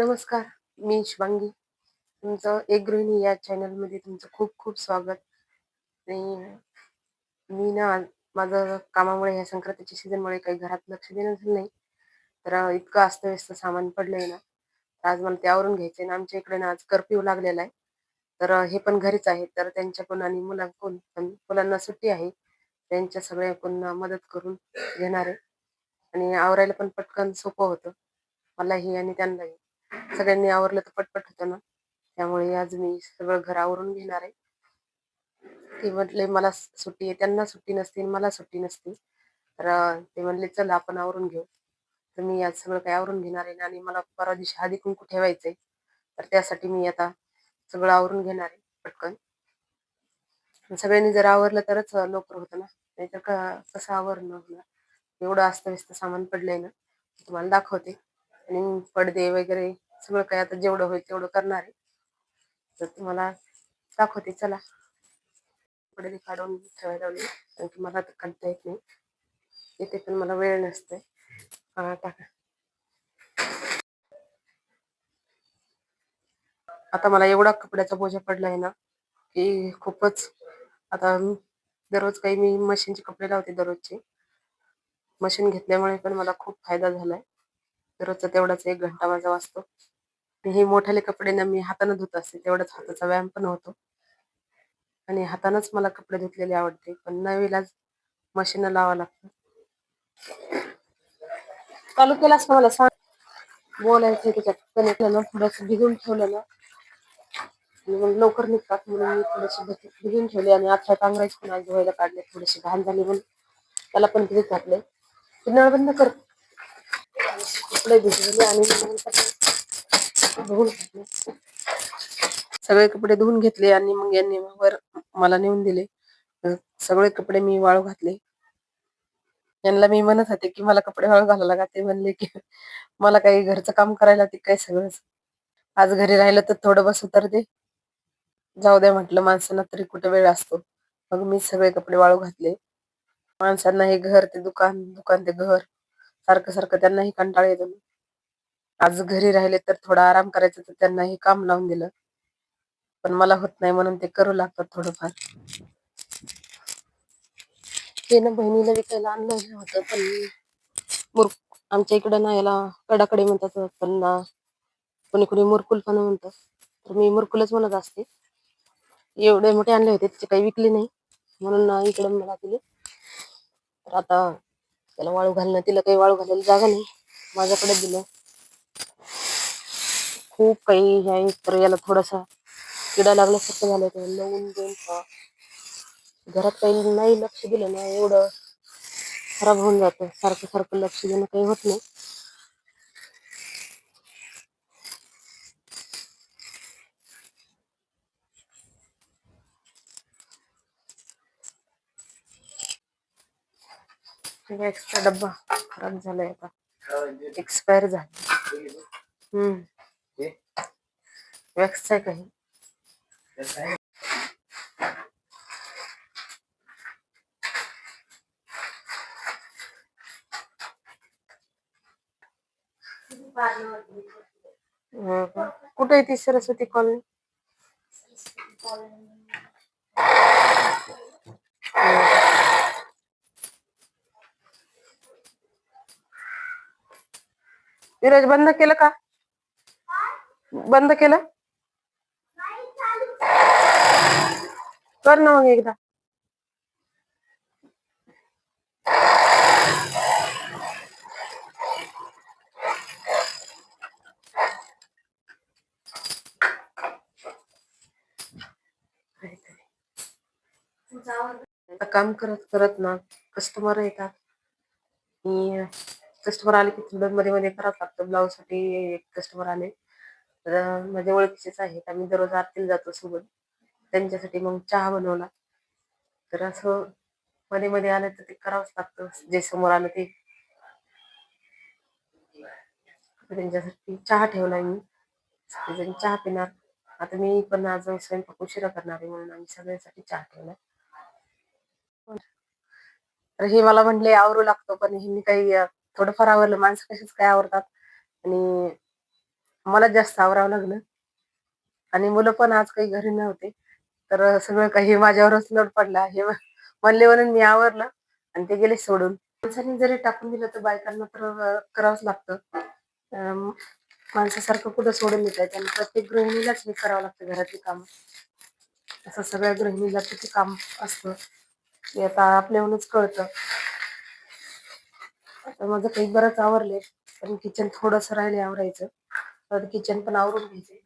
नमस्कार मी शुभांगी. तुमचं एक गृहिणी या चॅनलमध्ये तुमचं खूप खूप स्वागत. आणि मी ना माझं कामामुळे ह्या संक्रांतीच्या सीझनमुळे काही घरात लक्ष देणं झालं नाही. तर इतकं अस्तव्यस्त सामान पडलंय ना तर आज मला ते आवरून घ्यायचंय ना आमच्या इकडे ना आज कर्फ्यू लागलेला आहे. तर हे पण घरीच आहे. तर त्यांच्या पण आणि मुलांकडून पण मुलांना सुट्टी आहे. त्यांच्या सगळ्याकडून मदत करून घेणार आहे. आणि आवरायला पण पटकन सोपं होतं. मलाही आणि त्यांनाही. सगळ्यांनी आवरलं तर पटपट होतं ना. त्यामुळे आज मी सगळं घर आवरून घेणार आहे. ते म्हटले मला सुट्टी आहे. त्यांना सुट्टी नसते आणि मला सुट्टी नसते. तर ते म्हणले चल आपण आवरून घेऊ. तर मी आज सगळं काही आवरून घेणार आहे आणि मला परवा दिवशी हळदी कुंकू ठेवायचंय तर त्यासाठी मी आता सगळं आवरून घेणार आहे पटकन. सगळ्यांनी जर आवरलं तरच लवकर होतं ना. नाहीतर कसं आवरणं होणार? एवढं अस्तव्यस्त सामान पडलंय ना. तुम्हाला दाखवते. आणि पडदे वगैरे सगळं काही आता जेवढं होईल तेवढं करणार आहे. तर तुम्हाला दाखवते चला. पडदे काढून ठेवायला लावले. कारण की मला तर काढता येत नाही. इथे पण मला वेळ नसते हा टाका. आता मला एवढा कपड्याचा बोजा पडलाय ना की खूपच आता दररोज काही मी मशीनचे कपडे लावते दररोजचे. मशीन घेतल्यामुळे पण मला खूप फायदा झालाय. रोजचा तेवढाच एक घंटा माझा वाचतो. हे मोठ्याले कपडे ना मी हाताने धुत असते तेवढाच हाताचा व्यायाम पण होतो. आणि हातानंच मला कपडे धुतलेले आवडते पण नवीला मशीन लावा लागतं. चालू केलास का मला सांग. बोलायचं त्याच्यात कनेक्ट ना थोडस भिजून ठेवलं ना आणि मग लवकर निघतात म्हणून मी थोडेसे भिजून ठेवले आणि आजच्या कांग्रेस पण आज धुवायला काढले थोडेसे घाण झाले म्हणून. त्याला पण भिजत घातले. ते नळ बंद कर कपडे भिजवले आणि नंतर धुवून घेतले. सगळे कपडे धुवून घेतले आणि मग यांनी वर मला नेऊन दिले. सगळे कपडे मी वाळू घातले. यांना मी म्हणत होते की मला कपडे वाळू घालायला का ते म्हणले की मला काही घरचं काम करायला ते काय सगळंच. आज घरी राहिलं तर थोडं बस उतर दे. जाऊ द्या म्हटलं माणसांना तरी कुठे वेळ असतो. मग मी सगळे कपडे वाळू घातले. माणसांना हे घर ते दुकान दुकान ते घर. सारखं सारखं त्यांनाही कंटाळा येतो आज घरी राहिले तर थोडा आराम करायचा तर त्यांनाही काम लावून दिलं. पण मला होत नाही म्हणून ते करू लागतात थोडंफार. ते ना बहिणीला विकायला आणलं होतं पण आमच्या इकडं ना याला कडाकडे म्हणतात पण ना कोणी कोणी मुरकुल पण म्हणतात. तर मी मुरकुलच म्हणत असते. एवढे मोठे आणले होते त्याचे काही विकले नाही. म्हणून ना इकडे मला दिले. तर आता त्याला वाळू घालणं तिला काही वाळू घालायला जागा नाही. माझ्याकडे दिलं. खूप काही आहे तर याला थोडासा किडा लागल्यासारखं झालं तर लावून देऊन घरात काही नाही लक्ष दिलं ना एवढं खराब होऊन जातं. सारखं सारखं लक्ष देणं काही होत नाही. एक्स्ट्रा डब्बा खराब झालाय आता. एक्सपायर झाला. हम्म. वॅक्स आहे काही हो? कुठे आहे ती सरस्वती कॉलनी? विराज बंद का? बंद ना मग एकदा. काम करत करत ना कस्टमर येतात. कस्टमर आले की थोडं मध्ये मध्ये करावं लागतं ब्लाऊजसाठी एक कस्टमर आले. तर माझ्या ओळखीचेच आहेत. आम्ही दररोज आरतीला जातो सोबत. त्यांच्यासाठी मग चहा बनवला. तर असं मध्ये मध्ये आलं तर ते करावंच लागतं. जे समोर आलं ते. त्यांच्यासाठी चहा ठेवला मी. चहा पिणार. आता मी पण आज स्वयंपाक उशिरा करणार आहे म्हणून आम्ही सगळ्यांसाठी चहा ठेवला तर हे मला म्हणले आवरू लागतो पण ह्यांनी काही थोडंफार आवरलं. माणसं कशीच काय आवरतात? आणि मला जास्त आवरावं लागलं. आणि मुलं पण आज काही घरी नव्हते. तर सगळं काही माझ्यावरच लोड पडला. हे म्हणले म्हणून मी आवरलं आणि ते गेले सोडून. माणसाने जरी टाकून दिलं तर बायकांना तर करावंच लागतं. माणसासारखं कुठं सोडून देत आणि प्रत्येक गृहिणीलाच हे करावं लागतं घरातली कामं. असं सगळ्या गृहिणीला किती काम असतं ते आता आपल्याहूनच कळतं. तर माझं काही बरंच आवरले पण किचन थोडंसं राहिले आवरायचं. तर किचन पण आवरून घ्यायचे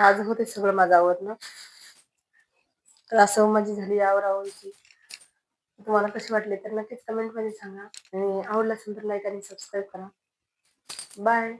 आज होते सगळं माझं आवरणं. तर असं माझी झाली आवरावरची तुम्हाला कसे वाटले तर नक्कीच कमेंटमध्ये सांगा. आणि आवडलं असेल तर लाईक आणि सबस्क्राईब करा. बाय